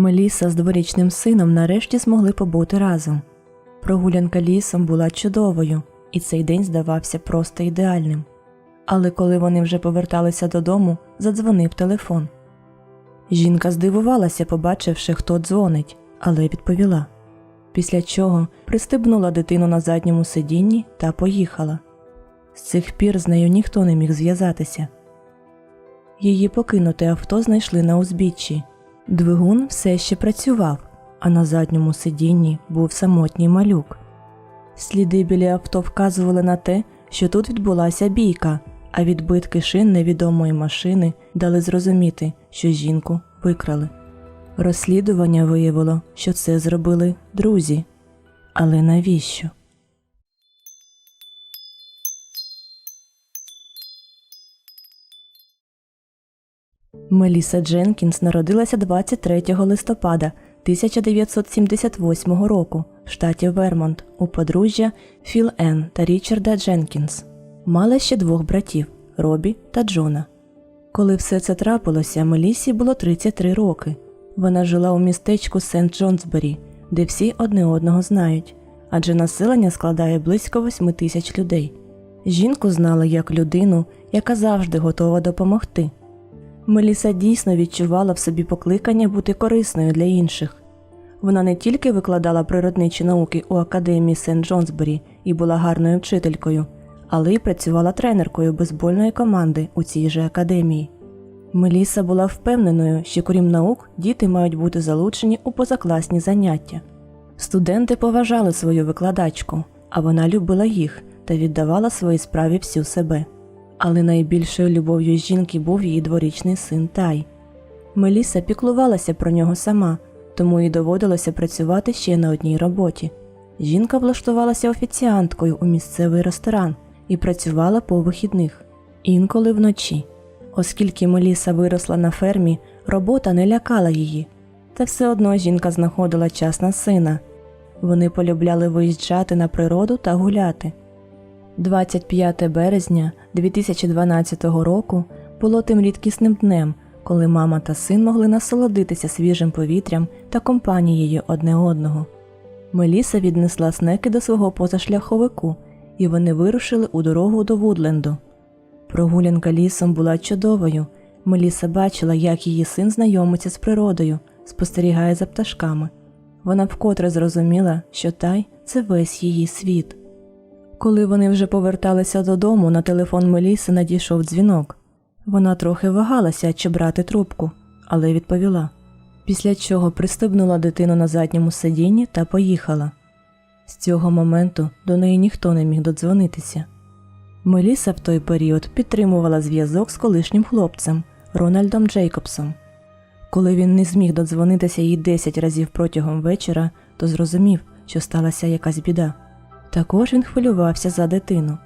Меліса з дворічним сином нарешті змогли побути разом. Прогулянка лісом була чудовою, і цей день здавався просто ідеальним. Але коли вони вже поверталися додому, задзвонив телефон. Жінка здивувалася, побачивши, хто дзвонить, але відповіла. Після чого пристебнула дитину на задньому сидінні та поїхала. З цих пір з нею ніхто не міг зв'язатися. Її покинуте авто знайшли на узбіччі. Двигун все ще працював, а на задньому сидінні був самотній малюк. Сліди біля авто вказували на те, що тут відбулася бійка, а відбитки шин невідомої машини дали зрозуміти, що жінку викрали. Розслідування виявило, що це зробили друзі. Але навіщо? Меліса Дженкінс народилася 23 листопада 1978 року в штаті Вермонт у подружжя Філ Енн та Річарда Дженкінс. Мала ще двох братів Робі та Джона. Коли все це трапилося, Мелісі було 33 роки. Вона жила у містечку Сент Джонсбері, де всі одне одного знають, адже населення складає близько 8 тисяч людей. Жінку знали як людину, яка завжди готова допомогти. Меліса дійсно відчувала в собі покликання бути корисною для інших. Вона не тільки викладала природничі науки у академії Сент Джонсбері і була гарною вчителькою, але й працювала тренеркою бейсбольної команди у цій же академії. Меліса була впевненою, що крім наук діти мають бути залучені у позакласні заняття. Студенти поважали свою викладачку, а вона любила їх та віддавала своїй справі всю себе. Але найбільшою любов'ю жінки був її дворічний син Тай. Меліса піклувалася про нього сама, тому їй доводилося працювати ще на одній роботі. Жінка влаштувалася офіціанткою у місцевий ресторан і працювала по вихідних, інколи вночі. Оскільки Меліса виросла на фермі, робота не лякала її, та все одно жінка знаходила час на сина. Вони полюбляли виїжджати на природу та гуляти. 25 березня 2012 року було тим рідкісним днем, коли мама та син могли насолодитися свіжим повітрям та компанією одне одного. Меліса віднесла снеки до свого позашляховику, і вони вирушили у дорогу до Вудленду. Прогулянка лісом була чудовою. Меліса бачила, як її син знайомиться з природою, спостерігає за пташками. Вона вкотре зрозуміла, що тай це весь її світ. Коли вони вже поверталися додому, на телефон Меліси надійшов дзвінок. Вона трохи вагалася, чи брати трубку, але відповіла. Після чого пристебнула дитину на задньому сидінні та поїхала. З цього моменту до неї ніхто не міг додзвонитися. Меліса в той період підтримувала зв'язок з колишнім хлопцем Рональдом Джейкобсом. Коли він не зміг додзвонитися їй 10 разів протягом вечора, то зрозумів, що сталася якась біда. Також він хвилювався за дитину.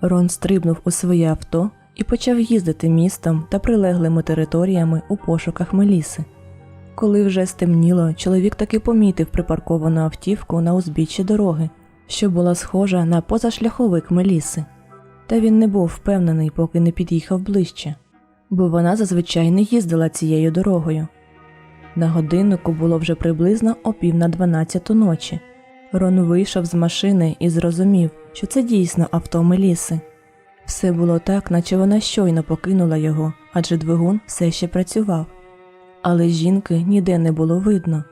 Рон стрибнув у своє авто і почав їздити містом та прилеглими територіями у пошуках Меліси. Коли вже стемніло, чоловік таки помітив припарковану автівку на узбіччі дороги, що була схожа на позашляховик Меліси. Та він не був впевнений, поки не під'їхав ближче, бо вона зазвичай не їздила цією дорогою. На годиннику було вже приблизно о пів на дванадцяту ночі. Рон вийшов з машини і зрозумів, що це дійсно авто Меліси. Все було так, наче вона щойно покинула його, адже двигун все ще працював. Але жінки ніде не було видно.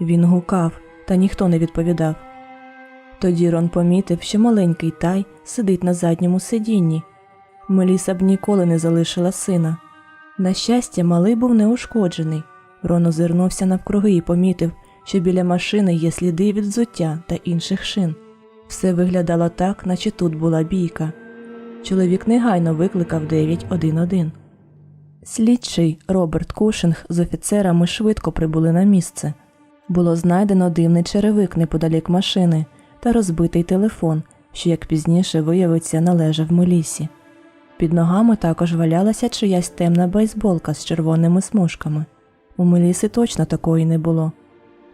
Він гукав, та ніхто не відповідав. Тоді Рон помітив, що маленький тай сидить на задньому сидінні. Меліса б ніколи не залишила сина. На щастя, малий був неушкоджений. Рон озирнувся навкруги і помітив, що біля машини є сліди від взуття та інших шин. Все виглядало так, наче тут була бійка. Чоловік негайно викликав 911. Слідчий Роберт Кушинг з офіцерами швидко прибули на місце. Було знайдено дивний черевик неподалік машини та розбитий телефон, що, як пізніше виявиться, належав Мелісі. Під ногами також валялася чиясь темна бейсболка з червоними смужками. У Меліси точно такої не було.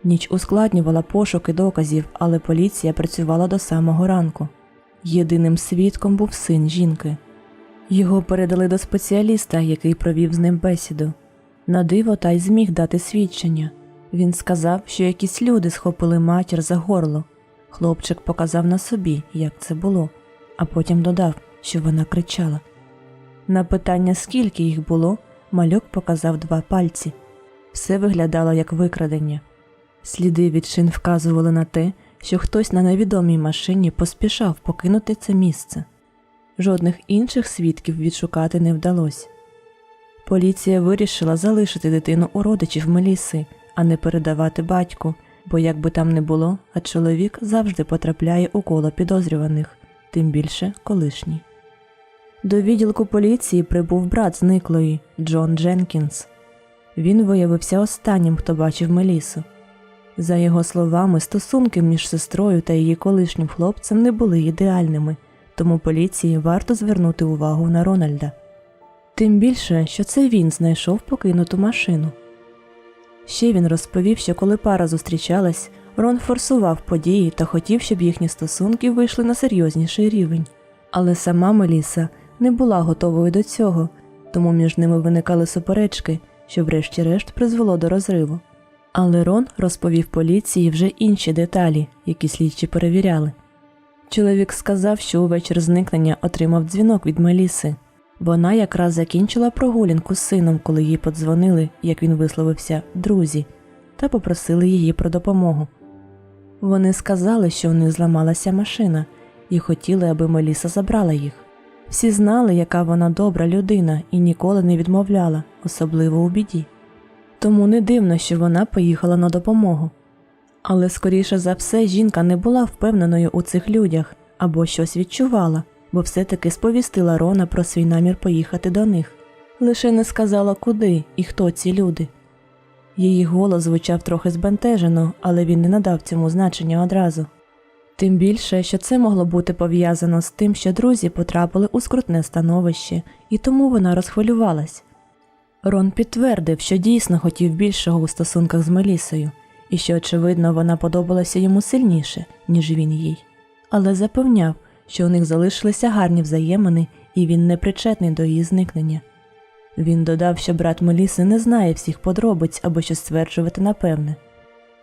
Ніч ускладнювала пошуки доказів, але поліція працювала до самого ранку. Єдиним свідком був син жінки. Його передали до спеціаліста, який провів з ним бесіду. На диво та й зміг дати свідчення. Він сказав, що якісь люди схопили матір за горло. Хлопчик показав на собі, як це було, а потім додав, що вона кричала. На питання, скільки їх було, малюк показав два пальці. Все виглядало як викрадення. Сліди від шин вказували на те, що хтось на невідомій машині поспішав покинути це місце. Жодних інших свідків відшукати не вдалося. Поліція вирішила залишити дитину у родичів Меліси, а не передавати батьку, бо як би там не було, а чоловік завжди потрапляє у коло підозрюваних, тим більше колишній. До відділку поліції прибув брат зниклої Джон Дженкінс. Він виявився останнім, хто бачив Мелісу. За його словами, стосунки між сестрою та її колишнім хлопцем не були ідеальними, тому поліції варто звернути увагу на Рональда. Тим більше, що це він знайшов покинуту машину. Ще він розповів, що коли пара зустрічалась, Рон форсував події та хотів, щоб їхні стосунки вийшли на серйозніший рівень. Але сама Меліса не була готовою до цього, тому між ними виникали суперечки, що врешті-решт призвело до розриву. Але Рон розповів поліції вже інші деталі, які слідчі перевіряли. Чоловік сказав, що увечір зникнення отримав дзвінок від Меліси. Вона якраз закінчила прогулянку з сином, коли їй подзвонили, як він висловився, друзі, та попросили її про допомогу. Вони сказали, що у них зламалася машина, і хотіли, аби Меліса забрала їх. Всі знали, яка вона добра людина і ніколи не відмовляла, особливо у біді. Тому не дивно, що вона поїхала на допомогу. Але скоріше за все жінка не була впевненою у цих людях або щось відчувала, бо все-таки сповістила Рона про свій намір поїхати до них. Лише не сказала, куди і хто ці люди. Її голос звучав трохи збентежено, але він не надав цьому значення одразу. Тим більше, що це могло бути пов'язано з тим, що друзі потрапили у скрутне становище, і тому вона розхвилювалась. Рон підтвердив, що дійсно хотів більшого у стосунках з Мелісою, і що, очевидно, вона подобалася йому сильніше, ніж він їй, але запевняв, що у них залишилися гарні взаємини, і він не причетний до її зникнення. Він додав, що брат Меліси не знає всіх подробиць або щось стверджувати напевне.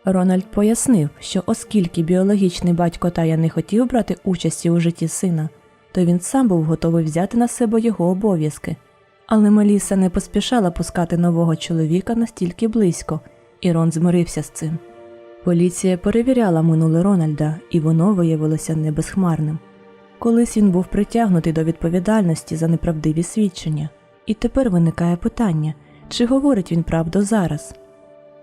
Рональд пояснив, що оскільки біологічний батько Тая не хотів брати участі у житті сина, то він сам був готовий взяти на себе його обов'язки. Але Меліса не поспішала пускати нового чоловіка настільки близько, і Рон змирився з цим. Поліція перевіряла минуле Рональда, і воно виявилося небезхмарним. Колись він був притягнутий до відповідальності за неправдиві свідчення, і тепер виникає питання, чи говорить він правду зараз.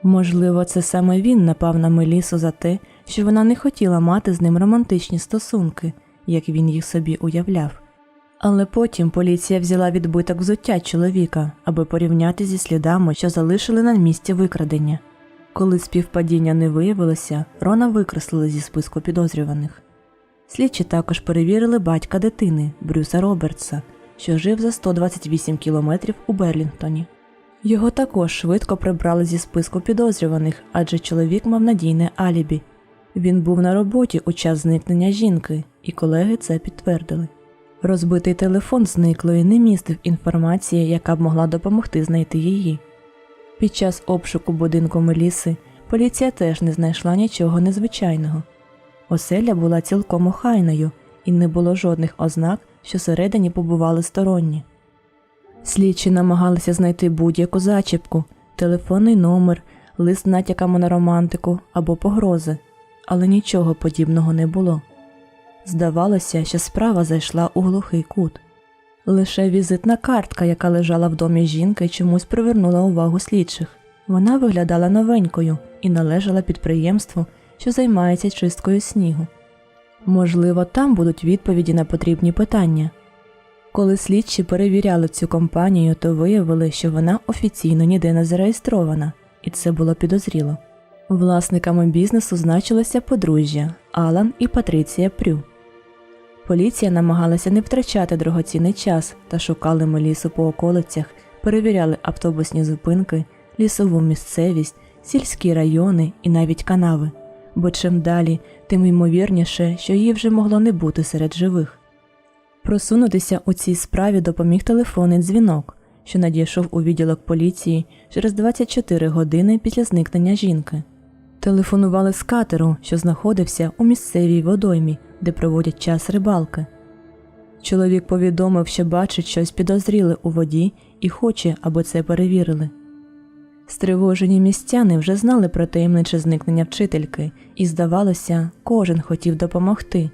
Можливо, це саме він напав на Мелісу за те, що вона не хотіла мати з ним романтичні стосунки, як він їх собі уявляв. Але потім поліція взяла відбиток взуття чоловіка, аби порівняти зі слідами, що залишили на місці викрадення. Коли співпадіння не виявилося, Рона викреслили зі списку підозрюваних. Слідчі також перевірили батька дитини Брюса Робертса, що жив за 128 кілометрів у Берлінгтоні. Його також швидко прибрали зі списку підозрюваних, адже чоловік мав надійне алібі. Він був на роботі у час зникнення жінки, і колеги це підтвердили. Розбитий телефон зниклої не містив інформації, яка б могла допомогти знайти її. Під час обшуку будинку Меліси поліція теж не знайшла нічого незвичайного. Оселя була цілком охайною, і не було жодних ознак, що всередині побували сторонні. Слідчі намагалися знайти будь-яку зачіпку, телефонний номер, лист натяками на романтику або погрози, але нічого подібного не було. Здавалося, що справа зайшла у глухий кут. Лише візитна картка, яка лежала в домі жінки, чомусь привернула увагу слідчих. Вона виглядала новенькою і належала підприємству, що займається чисткою снігу. Можливо, там будуть відповіді на потрібні питання. Коли слідчі перевіряли цю компанію, то виявили, що вона офіційно ніде не зареєстрована, і це було підозріло. Власниками бізнесу значилося подружжя Алан і Патриція Прю. Поліція намагалася не втрачати дорогоцінний час та шукали Мелісу по околицях, перевіряли автобусні зупинки, лісову місцевість, сільські райони і навіть канави, бо чим далі, тим ймовірніше, що її вже могло не бути серед живих. Просунутися у цій справі допоміг телефонний дзвінок, що надійшов у відділок поліції через 24 години після зникнення жінки. Телефонували з катеру, що знаходився у місцевій водоймі, де проводять час рибалки. Чоловік повідомив, що бачить щось підозріле у воді і хоче, аби це перевірили. Стривожені містяни вже знали про таємниче зникнення вчительки, і, здавалося, кожен хотів допомогти,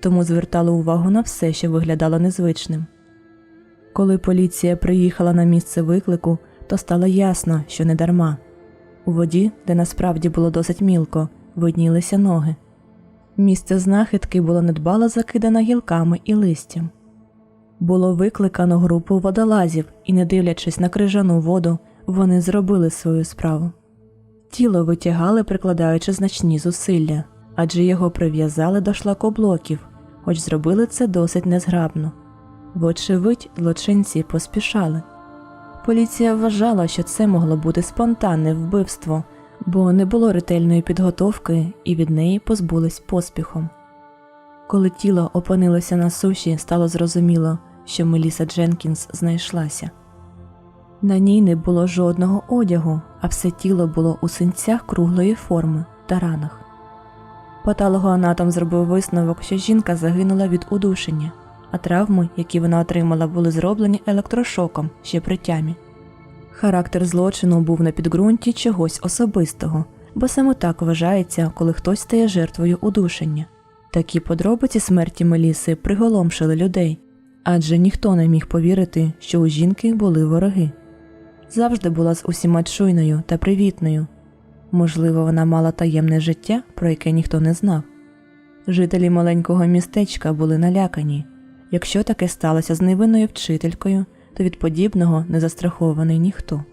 тому звертали увагу на все, що виглядало незвичним. Коли поліція приїхала на місце виклику, то стало ясно, що не дарма. У воді, де насправді було досить мілко, виднілися ноги. Місце знахідки було недбало закидане гілками і листям. Було викликано групу водолазів, і, не дивлячись на крижану воду, вони зробили свою справу. Тіло витягали, прикладаючи значні зусилля, адже його прив'язали до шлакоблоків, хоч зробили це досить незграбно. Вочевидь, злочинці поспішали. Поліція вважала, що це могло бути спонтанне вбивство, бо не було ретельної підготовки і від неї позбулись поспіхом. Коли тіло опинилося на суші, стало зрозуміло, що Меліса Дженкінс знайшлася. На ній не було жодного одягу, а все тіло було у синцях круглої форми та ранах. Патологоанатом зробив висновок, що жінка загинула від удушення, а травми, які вона отримала, були зроблені електрошоком ще при тямі. Характер злочину був на підґрунті чогось особистого, бо саме так вважається, коли хтось стає жертвою удушення. Такі подробиці смерті Меліси приголомшили людей, адже ніхто не міг повірити, що у жінки були вороги. Завжди була з усіма чуйною та привітною. Можливо, вона мала таємне життя, про яке ніхто не знав. Жителі маленького містечка були налякані. Якщо таке сталося з невинною вчителькою, то від подібного не застрахований ніхто.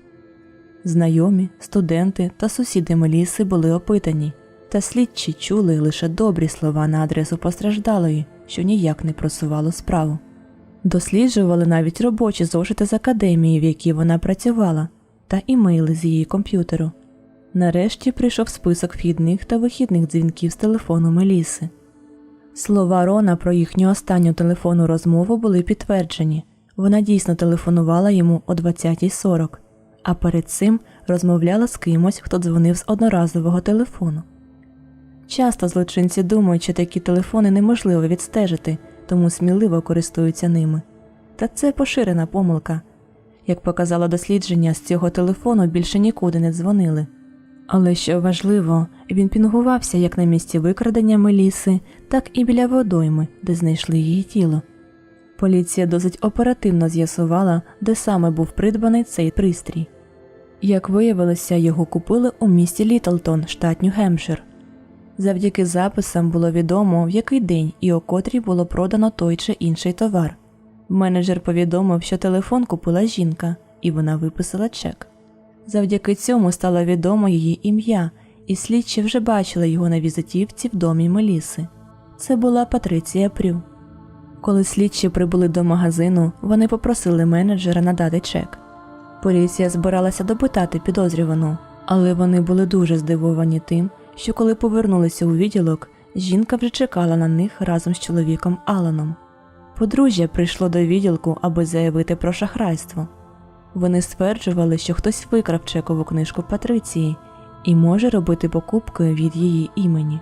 Знайомі, студенти та сусіди Меліси були опитані, та слідчі чули лише добрі слова на адресу постраждалої, що ніяк не просувало справу. Досліджували навіть робочі зошити з академії, в якій вона працювала, та імейли з її комп'ютеру. Нарешті прийшов список вхідних та вихідних дзвінків з телефону Меліси. Слова Рона про їхню останню телефонну розмову були підтверджені. Вона дійсно телефонувала йому о 20.40, а перед цим розмовляла з кимось, хто дзвонив з одноразового телефону. Часто злочинці думають, що такі телефони неможливо відстежити, тому сміливо користуються ними. Та це поширена помилка. Як показало дослідження, з цього телефону більше нікуди не дзвонили. Але що важливо, він пінгувався як на місці викрадення Меліси, так і біля водойми, де знайшли її тіло. Поліція досить оперативно з'ясувала, де саме був придбаний цей пристрій. Як виявилося, його купили у місті Літлтон, штат Нью-Гемпшир. Завдяки записам було відомо, в який день і о котрій було продано той чи інший товар. Менеджер повідомив, що телефон купила жінка, і вона виписала чек. Завдяки цьому стало відомо її ім'я, і слідчі вже бачили його на візитівці в домі Меліси. Це була Патриція Прю. Коли слідчі прибули до магазину, вони попросили менеджера надати чек. Поліція збиралася допитати підозрювану, але вони були дуже здивовані тим, що коли повернулися у відділок, жінка вже чекала на них разом з чоловіком Аланом. Подружжя прийшло до відділку, аби заявити про шахрайство. Вони стверджували, що хтось викрав чекову книжку Патриції і може робити покупки від її імені.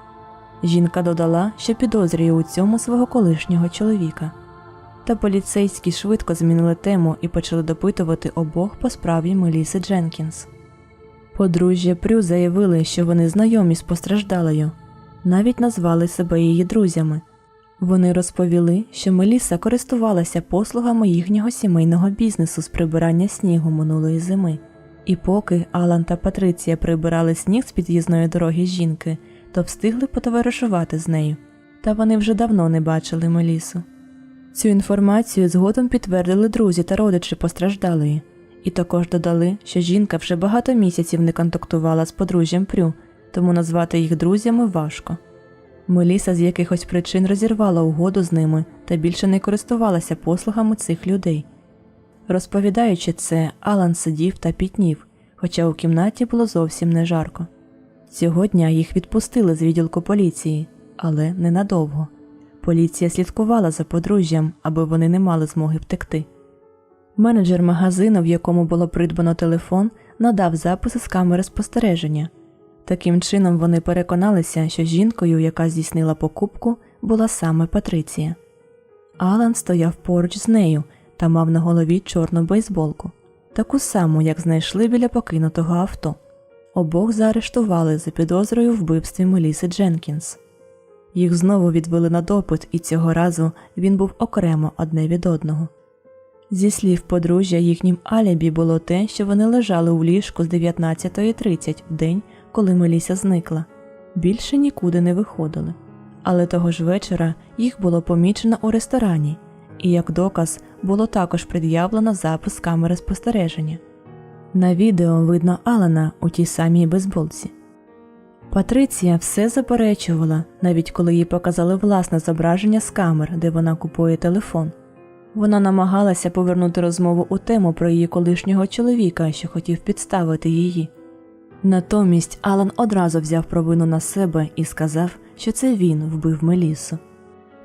Жінка додала, що підозрює у цьому свого колишнього чоловіка. Та поліцейські швидко змінили тему і почали допитувати обох по справі Меліси Дженкінс. Подружжя Прю заявили, що вони знайомі з постраждалою, навіть назвали себе її друзями. Вони розповіли, що Меліса користувалася послугами їхнього сімейного бізнесу з прибирання снігу минулої зими, і поки Алан та Патриція прибирали сніг з під'їзної дороги жінки, то встигли потоваришувати з нею, та вони вже давно не бачили Мелісу. Цю інформацію згодом підтвердили друзі та родичі постраждалої, і також додали, що жінка вже багато місяців не контактувала з подружжям Прю, тому назвати їх друзями важко. Меліса з якихось причин розірвала угоду з ними та більше не користувалася послугами цих людей. Розповідаючи це, Алан сидів та пітнів, хоча у кімнаті було зовсім не жарко. Цього дня їх відпустили з відділку поліції, але ненадовго. Поліція слідкувала за подружжям, аби вони не мали змоги втекти. Менеджер магазину, в якому було придбано телефон, надав записи з камери спостереження. Таким чином вони переконалися, що жінкою, яка здійснила покупку, була саме Патриція. Алан стояв поруч з нею та мав на голові чорну бейсболку, таку саму, як знайшли біля покинутого авто. Обох заарештували за підозрою вбивстві Меліси Дженкінс. Їх знову відвели на допит, і цього разу він був окремо одне від одного. Зі слів подружжя, їхнім алібі було те, що вони лежали у ліжку з 19.30 в день, коли Меліся зникла. Більше нікуди не виходили. Але того ж вечора їх було помічено у ресторані, і як доказ було також пред'явлено запис камери спостереження. На відео видно Алана у тій самій бейсболці. Патриція все заперечувала, навіть коли їй показали власне зображення з камер, де вона купує телефон. Вона намагалася повернути розмову у тему про її колишнього чоловіка, що хотів підставити її. Натомість Алан одразу взяв провину на себе і сказав, що це він вбив Мелісу.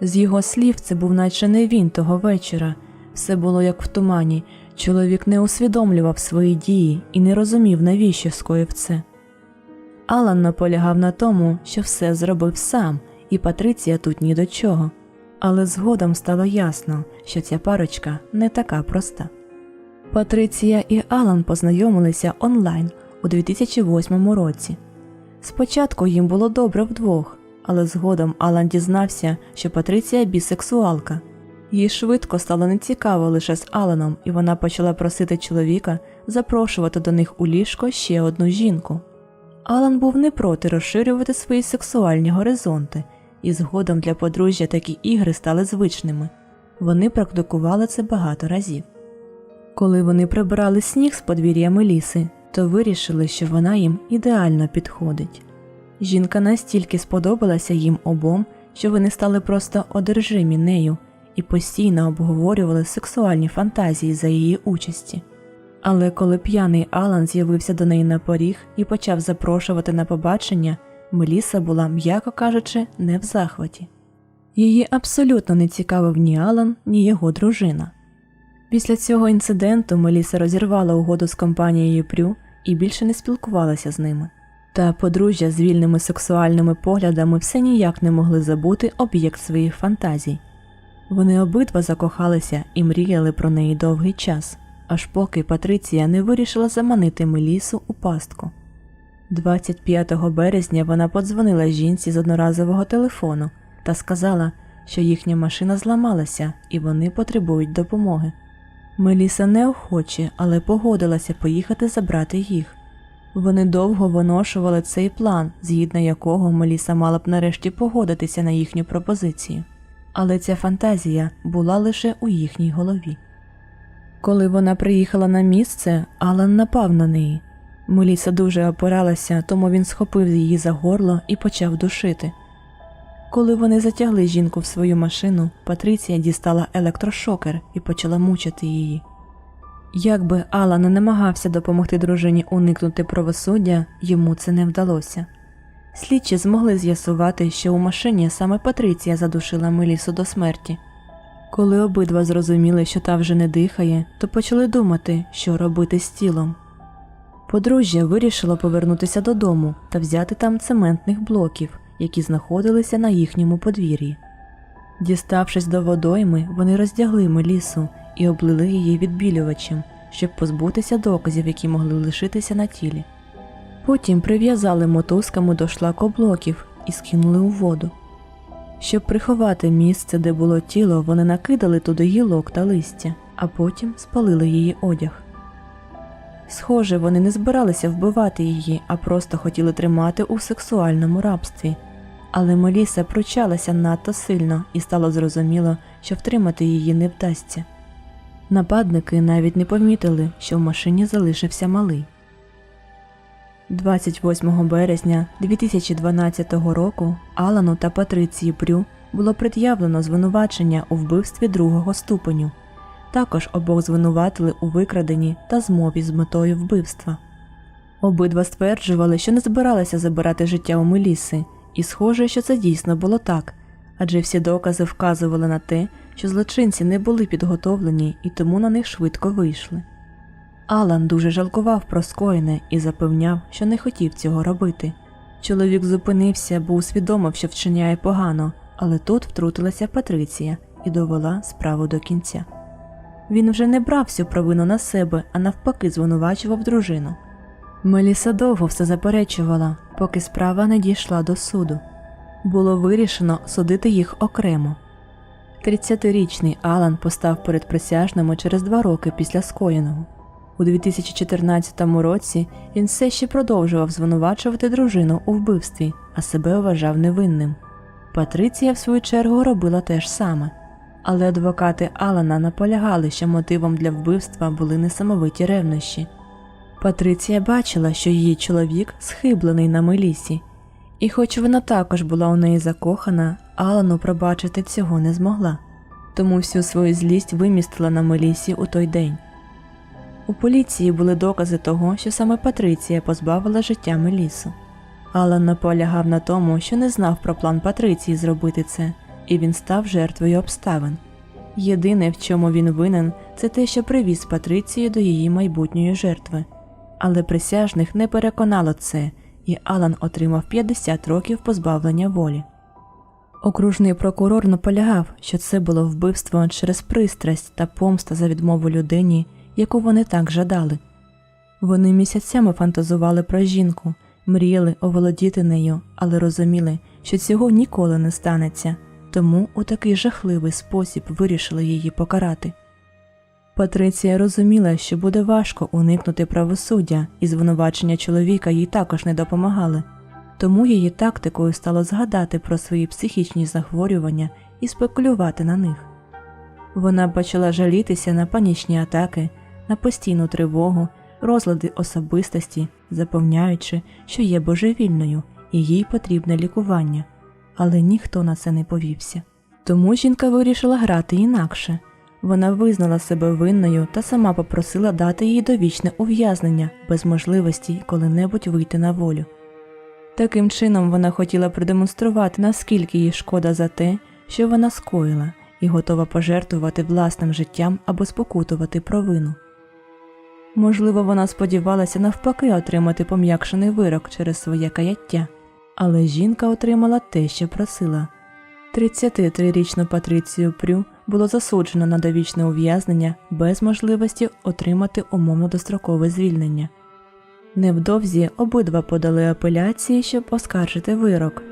З його слів, це був наче не він того вечора. Все було як в тумані. Чоловік не усвідомлював свої дії і не розумів, навіщо скоїв це. Алан наполягав на тому, що все зробив сам, і Патриція тут ні до чого. Але згодом стало ясно, що ця парочка не така проста. Патриція і Алан познайомилися онлайн у 2008 році. Спочатку їм було добре вдвох, але згодом Алан дізнався, що Патриція бісексуалка. Їй швидко стало нецікаво лише з Аланом, і вона почала просити чоловіка запрошувати до них у ліжко ще одну жінку. Алан був не проти розширювати свої сексуальні горизонти, і згодом для подружжя такі ігри стали звичними. Вони практикували це багато разів. Коли вони прибирали сніг з подвір'я Меліси, то вирішили, що вона їм ідеально підходить. Жінка настільки сподобалася їм обом, що вони стали просто одержимі нею і постійно обговорювали сексуальні фантазії за її участі. Але коли п'яний Алан з'явився до неї на поріг і почав запрошувати на побачення, Меліса була, м'яко кажучи, не в захваті. Її абсолютно не цікавив ні Алан, ні його дружина. Після цього інциденту Меліса розірвала угоду з компанією Прю і більше не спілкувалася з ними. Та подружжя з вільними сексуальними поглядами все ніяк не могли забути об'єкт своїх фантазій. Вони обидва закохалися і мріяли про неї довгий час, аж поки Патриція не вирішила заманити Мелісу у пастку. 25 березня вона подзвонила жінці з одноразового телефону та сказала, що їхня машина зламалася і вони потребують допомоги. Меліса неохоче, але погодилася поїхати забрати їх. Вони довго виношували цей план, згідно якого Меліса мала б нарешті погодитися на їхню пропозицію. Але ця фантазія була лише у їхній голові. Коли вона приїхала на місце, Алан напав на неї. Меліса дуже опиралася, тому він схопив її за горло і почав душити. Коли вони затягли жінку в свою машину, Патриція дістала електрошокер і почала мучити її. Якби Алан не намагався допомогти дружині уникнути правосуддя, йому це не вдалося. Слідчі змогли з'ясувати, що у машині саме Патриція задушила Мелісу до смерті. Коли обидва зрозуміли, що та вже не дихає, то почали думати, що робити з тілом. Подружжя вирішило повернутися додому та взяти там цементних блоків, які знаходилися на їхньому подвір'ї. Діставшись до водойми, вони роздягли Мелісу і облили її відбілювачем, щоб позбутися доказів, які могли лишитися на тілі. Потім прив'язали мотузками до шлакоблоків і скинули у воду. Щоб приховати місце, де було тіло, вони накидали туди гілок та листя, а потім спалили її одяг. Схоже, вони не збиралися вбивати її, а просто хотіли тримати у сексуальному рабстві. Але Меліса пручалася надто сильно і стало зрозуміло, що втримати її не вдасться. Нападники навіть не помітили, що в машині залишився малий. 28 березня 2012 року Алану та Патриції Брю було пред'явлено звинувачення у вбивстві другого ступеню. Також обох звинуватили у викраденні та змові з метою вбивства. Обидва стверджували, що не збиралися забирати життя у Меліси, і схоже, що це дійсно було так, адже всі докази вказували на те, що злочинці не були підготовлені і тому на них швидко вийшли. Алан дуже жалкував про скоєне і запевняв, що не хотів цього робити. Чоловік зупинився, бо усвідомив, що вчиняє погано, але тут втрутилася Патриція і довела справу до кінця. Він вже не брав всю провину на себе, а навпаки звинувачував дружину. Меліса довго все заперечувала, поки справа не дійшла до суду. Було вирішено судити їх окремо. 30-річний Алан постав перед присяжними через два роки після скоєного. У 2014 році він все ще продовжував звинувачувати дружину у вбивстві, а себе вважав невинним. Патриція, в свою чергу, робила те ж саме. Але адвокати Алана наполягали, що мотивом для вбивства були несамовиті ревнощі. Патриція бачила, що її чоловік схиблений на Мелісі, і хоч вона також була у неї закохана, Алану пробачити цього не змогла, тому всю свою злість вимістила на Мелісі у той день. У поліції були докази того, що саме Патриція позбавила життя Мелісу. Алан наполягав на тому, що не знав про план Патриції зробити це, і він став жертвою обставин. Єдине, в чому він винен, це те, що привіз Патрицію до її майбутньої жертви. Але присяжних не переконало це, і Алан отримав 50 років позбавлення волі. Окружний прокурор наполягав, що це було вбивство через пристрасть та помста за відмову людині, яку вони так жадали. Вони місяцями фантазували про жінку, мріяли оволодіти нею, але розуміли, що цього ніколи не станеться, тому у такий жахливий спосіб вирішили її покарати. Патриція розуміла, що буде важко уникнути правосуддя, і звинувачення чоловіка їй також не допомагали, тому її тактикою стало згадати про свої психічні захворювання і спекулювати на них. Вона почала жалітися на панічні атаки, на постійну тривогу, розлади особистості, запевняючи, що є божевільною і їй потрібне лікування, але ніхто на це не повівся. Тому жінка вирішила грати інакше. Вона визнала себе винною та сама попросила дати їй довічне ув'язнення без можливості коли-небудь вийти на волю. Таким чином вона хотіла продемонструвати, наскільки їй шкода за те, що вона скоїла, і готова пожертвувати власним життям або спокутувати провину. Можливо, вона сподівалася навпаки отримати пом'якшений вирок через своє каяття, але жінка отримала те, що просила. 33-річну Патрицію Прю було засуджено на довічне ув'язнення без можливості отримати умовно дострокове звільнення. Невдовзі обидва подали апеляції, щоб оскаржити вирок,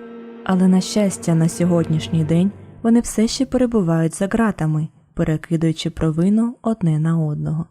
але, на щастя, на сьогоднішній день вони все ще перебувають за ґратами, перекидуючи провину одне на одного.